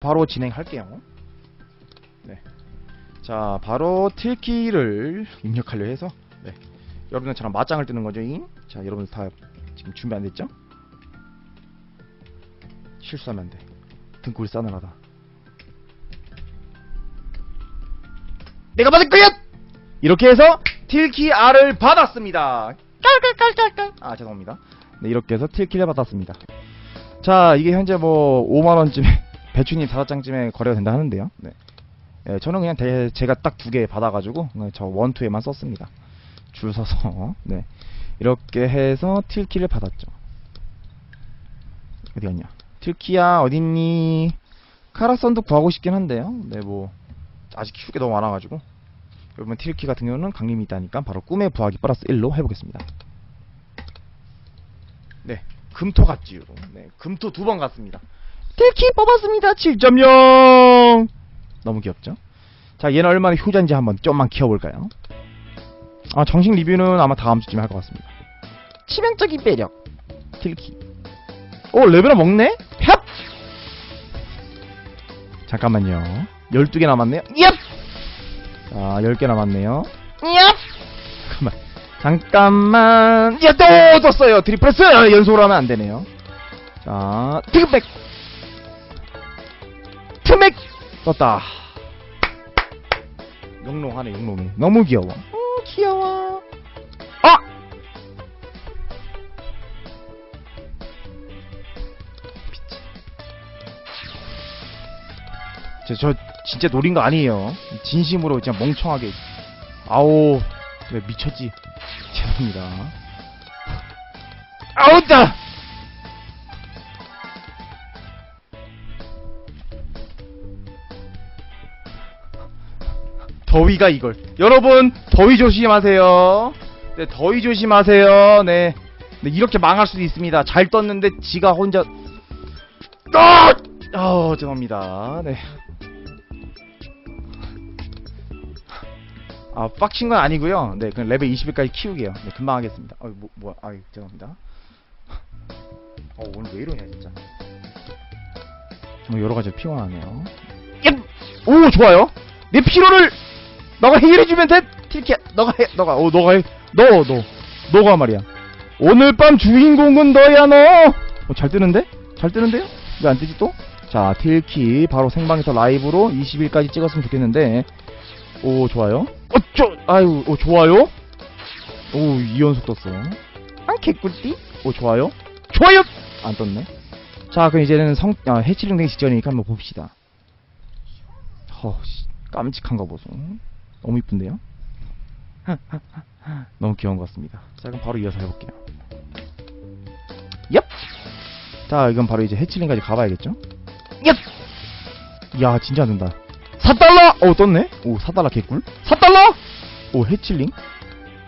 바로 진행할게요. 네. 자, 바로 틸키를 입력하려 해서 네. 여러분들 처럼 맞짱을 뜨는 거죠. 잉? 자, 여러분들 다 지금 준비 안 됐죠? 실수하면 안 돼. 등골 싸늘하다. 내가 받을 거야! 이렇게 해서 틸키 R을 받았습니다. 깔깔깔깔깔. 아, 죄송합니다. 네, 이렇게 해서 틸키를 받았습니다. 자, 이게 현재 뭐 5만 원쯤에 배추님 다섯 장쯤에 거래가 된다 하는데요. 네. 예, 저는 그냥 대, 제가 딱 두 개 받아가지고 네, 저 원투에만 썼습니다. 줄 서서 네 이렇게 해서 틸키를 받았죠. 어디 갔냐? 틸키야 어딨니? 카라선도 구하고 싶긴 한데요. 네 뭐 아직 키울 게 너무 많아가지고 여러분 틸키 같은 경우는 강림이 있다니까 바로 꿈의 부하기 플러스 1로 해보겠습니다. 네 금토 갔지요. 네 금토 두 번 갔습니다. 틸키 뽑았습니다. 7.0 너무 귀엽죠? 자 얘는 얼마나 효자인지 한번 좀만 키워볼까요? 아 정식 리뷰는 아마 다음 주쯤에 할 것 같습니다. 치명적인 매력 틸키 오 레벨업 먹네? 협! 잠깐만요 12개 남았네요 얍! 자 10개 남았네요 얍! 잠깐만 잠깐만 야또 떴어요 트리프레스 연속으로 하면 안되네요 자트 맥 떴다. 영롱하네 영롱해 너무 귀여워. 음 귀여워. 아! 저, 저 진짜 노린 거 아니에요. 진심으로 그냥 멍청하게. 아오 왜 미쳤지? 죄송합니다. 아우 다 더위가 이걸. 여러분 더위 조심하세요. 네 더위 조심하세요. 네, 네 이렇게 망할 수도 있습니다. 잘 떴는데 지가 혼자. 아! 어 죄송합니다. 네. 아 빡친 건 아니고요. 네 그냥 레벨 20일까지 키우게요. 네 금방 하겠습니다. 어 뭐, 뭐, 아 죄송합니다. 어 오늘 왜 이러냐 진짜. 정말 여러 가지 피곤하네요. 얍! 오 좋아요. 내 피로를 너가 해결해주면 돼. 틸키야. 너가 해. 너가. 어 너가 해너 너. 너가 말이야. 오늘 밤 주인공은 너야 너잘 뜨는데? 잘 뜨는데요? 왜 안 뜨지 또 자 틸키 바로 생방에서 라이브로 20일까지 찍었으면 좋겠는데. 오 좋아요. 어쩌 아유 오 좋아요. 오 2연속 떴어. 아 개꿀띠? 오 좋아요. 좋아요! 안 떴네. 자 그럼 이제는 성 아, 해치링 되기 직전이니까 한번 봅시다. 허 씨, 깜찍한 거 보소 너무 이쁜데요? 너무 귀여운 것 같습니다. 자, 그럼 바로 이어서 해볼게요. 얍! 자, 이건 바로 이제 해치링까지 가봐야겠죠? 얍! 야, 진짜 안 된다. 4달러! 오, 떴네? 오, 4달러 개꿀? 4달러! 오, 해치링?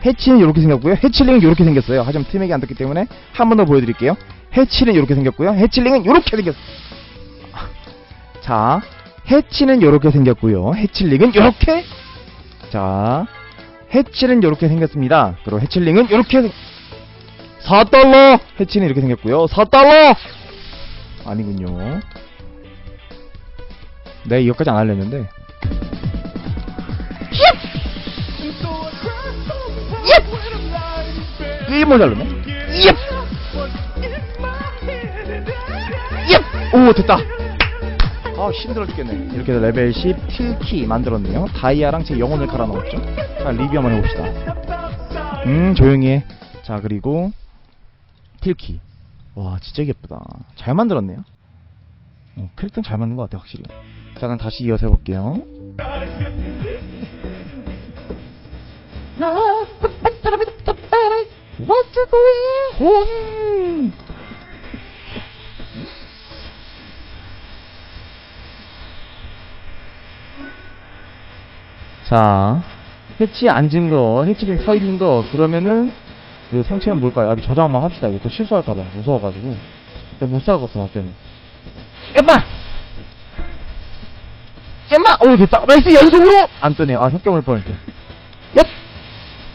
해치는 이렇게 생겼고요. 해치링은 이렇게 생겼어요. 하지만 팀에게 안 떴기 때문에 한 번 더 보여드릴게요. 해치는 이렇게 생겼고요. 해치링은 이렇게 생겼어. 자, 해치는 이렇게 생겼고요. 해칠링은 이렇게 자, 해치는 이렇게 생겼습니다. 그리고 해칠링은 이렇게 4달러! 해치는 이렇게 생겼고요. 4달러! 아니군요. 네, 이거까지 안 하려는데. 옙! 옙! 모자르네. 옙! 옙! 오, 됐다. 아 힘들어 죽겠네. 이렇게 해서 레벨 10 틸키 만들었네요. 다이아랑 제 영혼을 갈아 넣었죠. 자 리뷰 한번 해봅시다. 음 조용히 해자 그리고 틸키. 와 진짜 예쁘다. 잘 만들었네요. 어, 캐릭터는 잘 만든 것 같아 확실히. 자 그럼 다시 이어서 해볼게요. 자, 해치 앉은 거, 해치링 서 있는 거, 그러면은, 그 상체는 뭘까요? 아, 저장 한번 합시다. 이거 또 실수할까봐. 무서워가지고. 내가 못 살겠어, 나 때문에. 엠마! 엠마! 오, 됐다. 나이스, 연속으로! 안 뜨네요. 아, 협경을 뻔했대. 얍!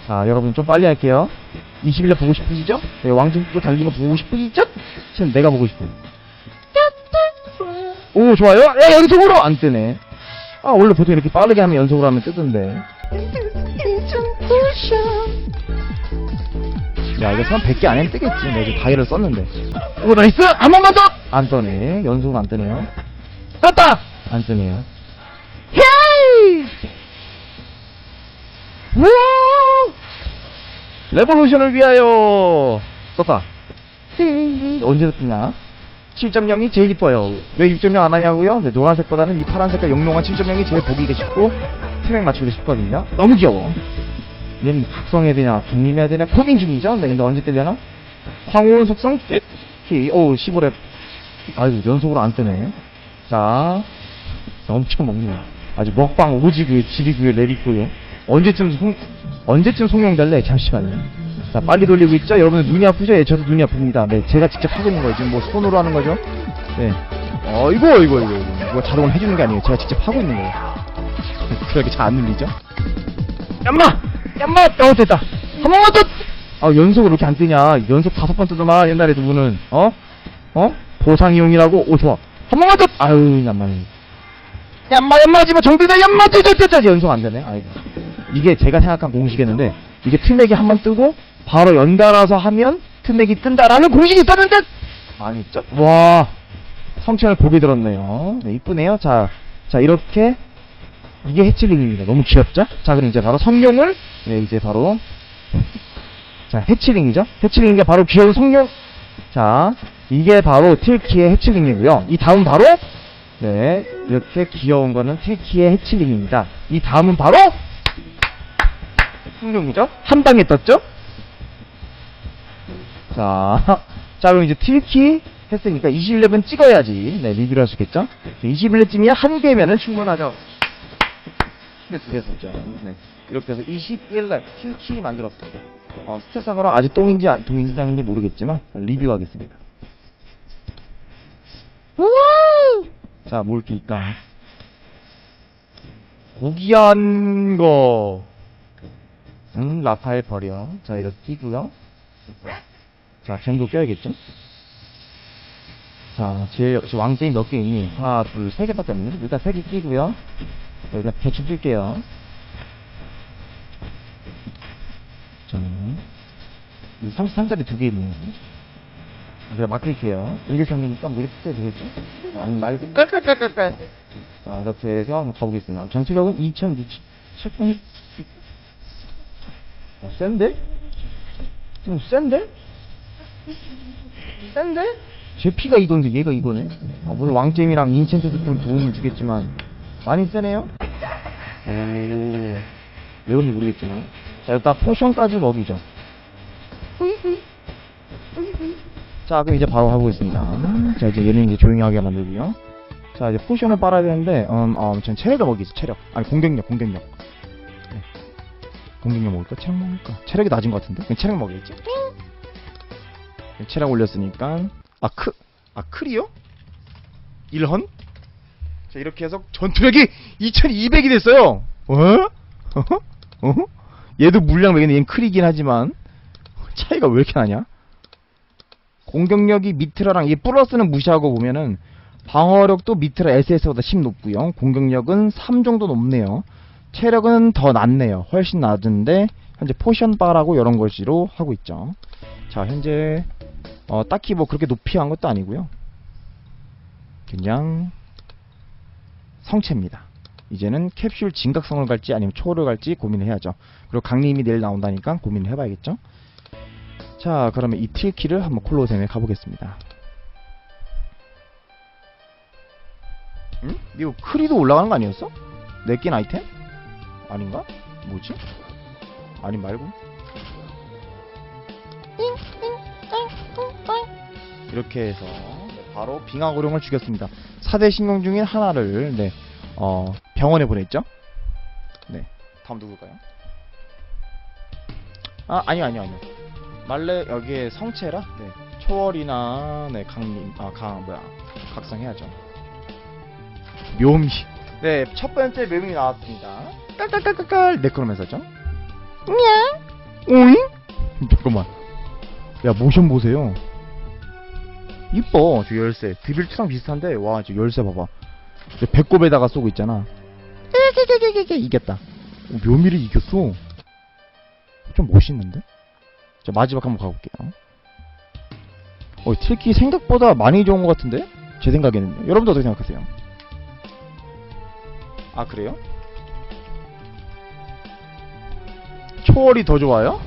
자, 여러분 좀 빨리 할게요. 20일날 보고 싶으시죠? 네, 왕중도 달린 거 보고 싶으시죠? 지금 내가 보고 싶어요. 오 좋아요 야 연속으로 안 뜨네 아 원래 보통 이렇게 빠르게 하면 연속으로 하면 뜨던데. 야 이거 선 100개 안에 뜨겠지. 내가 지금 다이를 썼는데. 오 나이스! 한 번만 더안 뜨네. 연속으로 안 뜨네요. 떴다! 안 뜨네요. 헤이! 레볼루션을 위하여! 썼다. 언제 뜨냐 7.0이 제일 이뻐요. 왜 6.0 안 하냐고요? 네, 노란색보다는 이 파란색과 영롱한 7.0이 제일 보기가 쉽고 트랙 맞추기도 쉽거든요. 너무 귀여워. 얘는 각성해야 되냐, 독립해야 되냐 고민 중이죠. 네, 근데 언제 뜨려나? 황혼 속성 키, 오 15렙. 아이고 연속으로 안 뜨네. 자, 엄청 먹네. 아주 먹방 오지구요, 지리구요, 레리구요. 언제쯤 송, 언제쯤 송영될래? 잠시만요. 자, 빨리 돌리고 있죠? 여러분들 눈이 아프죠? 예, 저도 눈이 아픕니다. 네, 제가 직접 하고 있는 거예요. 지금 뭐 손으로 하는 거죠? 네. 어, 이거, 이거, 이거, 이거. 이거 자동으로 해주는 게 아니에요. 제가 직접 하고 있는 거예요. 그렇게 잘 안 눌리죠? 얌마! 얌마! 어, 됐다. 한 번만 더! 아, 연속으로 이렇게 안 뜨냐. 연속 다섯 번 뜨더만, 옛날에 두 분은. 어? 어? 보상 이용이라고? 오, 좋아. 한 번만 더! 아유. 얌마, 얌마 하지 마! 정비다, 얌마! 뜨뜨뜨뜨! 연속 안 되네. 아이고. 이게 제가 생각한 공식이었는데, 이게 틀맥이 한번 뜨고, 바로 연달아서 하면 틀맥이 뜬다라는 공식이 있었는데! 많이 있죠? 와. 성취를 보게 들었네요. 네, 이쁘네요. 자, 자, 이렇게. 이게 해치링입니다. 너무 귀엽죠? 자, 그럼 이제 바로 성룡을, 네, 이제 바로. 자, 해치링이죠? 해치링이 바로 귀여운 성룡. 자, 이게 바로 틸키의 해치링이고요. 이 다음 바로, 네, 이렇게 귀여운 거는 틸키의 해치링입니다. 이 다음은 바로, 성룡이죠? 한 방에 떴죠? 자, 자, 그럼 이제 틸키 했으니까 21렙은 찍어야지. 네, 리뷰를 할 수 있겠죠? 21렙쯤이야 한 개면은 충분하죠. 됐었죠. 네. 이렇게 해서 21렙 틸키 만들었습니다. 어, 스탯상으로 아직 똥인지 안 아닌지 모르겠지만, 리뷰하겠습니다. 자, 뭘 낄까? 고귀한 거. 음, 라파엘 버려. 자, 이렇게 끼고요. 자, 쟁도 껴야겠죠? 자, 제 역시 왕제이 몇 개 있니? 하나, 둘, 세 개밖에 없네. 일단 세 개 끼고요. 자, 일단 대충 낄게요. 자, 33짜리 두 개 있네. 제가 맡길게요. 뭐 이렇게 써야 되겠죠? 아니, 말고, 깔깔깔깔깔. 자, 이렇게 해서 가보겠습니다. 전투력은 2006, 책봉이, 어, 센데? 좀 센데? 센데? 제 피가 이건데 얘가 이거네? 아, 물론 왕잼이랑 인챈트도 좀 도움을 주겠지만 많이 세네요? 오, 왜 그런지 모르겠지만 자 일단 포션까지 먹이죠 자 그럼 이제 바로 해보겠습니다 자 이제 얘는 이제 조용히 하게 만들고요 자 이제 포션을 빨아야 되는데 음, 어, 전 체력을 먹이죠 체력 아니 공격력 공격력 네. 공격력 먹을까? 체력 먹을까? 체력이 낮은 것 같은데? 그냥 체력 먹여야지 체력 올렸으니까 아 크, 아 크리요? 1헌? 자 이렇게 해서 전투력이 2200이 됐어요 어? 어허? 어허? 얘도 물량 매기는 얘는 크리긴 하지만 차이가 왜 이렇게 나냐? 공격력이 미트라랑 이 플러스는 무시하고 보면은 방어력도 미트라 SS보다 10 높고요 공격력은 3 정도 높네요 체력은 더 낮네요 훨씬 낮은데 현재 포션 바라고 이런 것으로 하고 있죠 자 현재 어, 딱히 뭐 그렇게 높이 한 것도 아니고요 그냥 성체입니다 이제는 캡슐 진각성을 갈지 아니면 초를 갈지 고민을 해야죠 그리고 강림이 내일 나온다니까 고민을 해봐야겠죠 자 그러면 이 틸키를 한번 콜로세움에 가보겠습니다 응? 이거 크리도 올라가는 거 아니었어? 내낀 아이템? 아닌가? 뭐지? 아니 말고 이렇게 해서 네, 바로 빙하고룡을 죽였습니다. 4대 신공 중인 하나를 네, 어, 병원에 보냈죠? 네. 다음 누굴까요? 아 아니요 아니요 아니요. 말레 여기에 성체라? 네. 초월이나 네 강림 아 강 뭐야. 각성해야죠. 묘미 네 첫 번째 묘미 나왔습니다. 깔깔깔깔깔! 네 그러면서죠? 냥! 오잉? 잠깐만. 야 모션 보세요 이뻐 저 열쇠. 드빌트랑 비슷한데 와 저 열쇠 봐봐. 저 배꼽에다가 쏘고 있잖아. 이겼다. 어, 묘미를 이겼어. 좀 멋있는데? 자 마지막 한번 가볼게요. 어 틸키 생각보다 많이 좋은 것 같은데? 제 생각에는요 여러분도 어떻게 생각하세요? 아 그래요? 초월이 더 좋아요?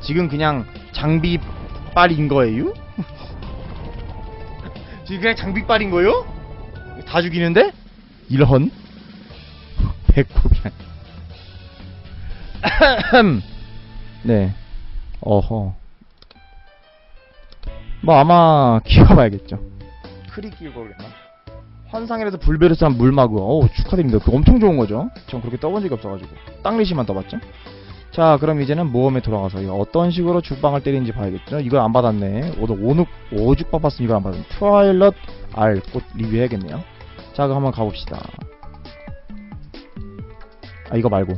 지금 그냥 장비 빨인 거예요 지금 그냥 장비빨인 거요? 다 죽이는데? 일헌? 배꼽이야. 네. 어허. 뭐 아마 키워봐야겠죠. 크리 키우고 그랬나? 환상이라서 불베르스한 물마구. 어우 축하드립니다. 그거 엄청 좋은 거죠. 전 그렇게 떠본 적이 없어가지고. 땅리시만 떠봤죠. 자 그럼 이제는 모험에 돌아가서 어떤 식으로 죽방을 때리는지 봐야겠죠? 이걸 안 받았네. 오늘 오죽 오죽 바빴으면 이걸 안 받았네. 트와일럿 R 곧 리뷰해야겠네요. 자 그럼 한번 가봅시다. 아 이거 말고.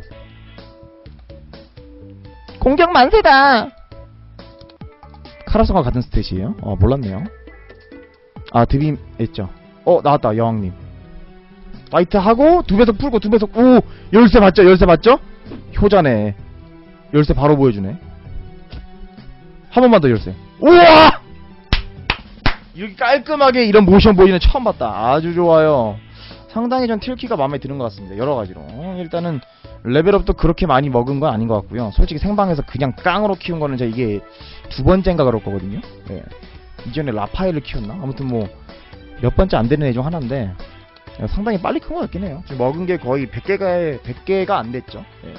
공격 만세다! 카라성과 같은 스탯이에요? 어 몰랐네요. 아 드빔 했죠. 어 나왔다 여왕님. 파이트 하고 두 배속 풀고 두 배속 오! 열쇠 맞죠? 열쇠 맞죠? 효자네 열쇠 바로 보여주네. 한 번만 더 열쇠. 우와! 이렇게 깔끔하게 이런 모션 보이는 처음 봤다. 아주 좋아요. 상당히 전 틸키가 마음에 드는 것 같습니다. 여러 가지로. 일단은 레벨업도 그렇게 많이 먹은 건 아닌 것 같고요. 솔직히 생방에서 그냥 깡으로 키운 거는 제가 이게 두 번째인가 그럴 거거든요. 예. 이전에 라파엘을 키웠나? 아무튼 뭐 몇 번째 안 되는 애 중 하나인데 상당히 빨리 큰 것 같긴 해요. 지금 먹은 게 거의 100개가 100개가 안 됐죠. 예.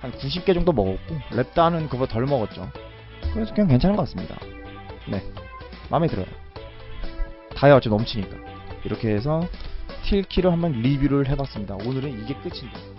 한 90개 정도 먹었고 랩다는 그거 덜 먹었죠. 그래서 그냥 괜찮은 것 같습니다. 네, 마음에 들어요. 다이아 어째 넘치니까 이렇게 해서 틸키를 한번 리뷰를 해봤습니다. 오늘은 이게 끝인데.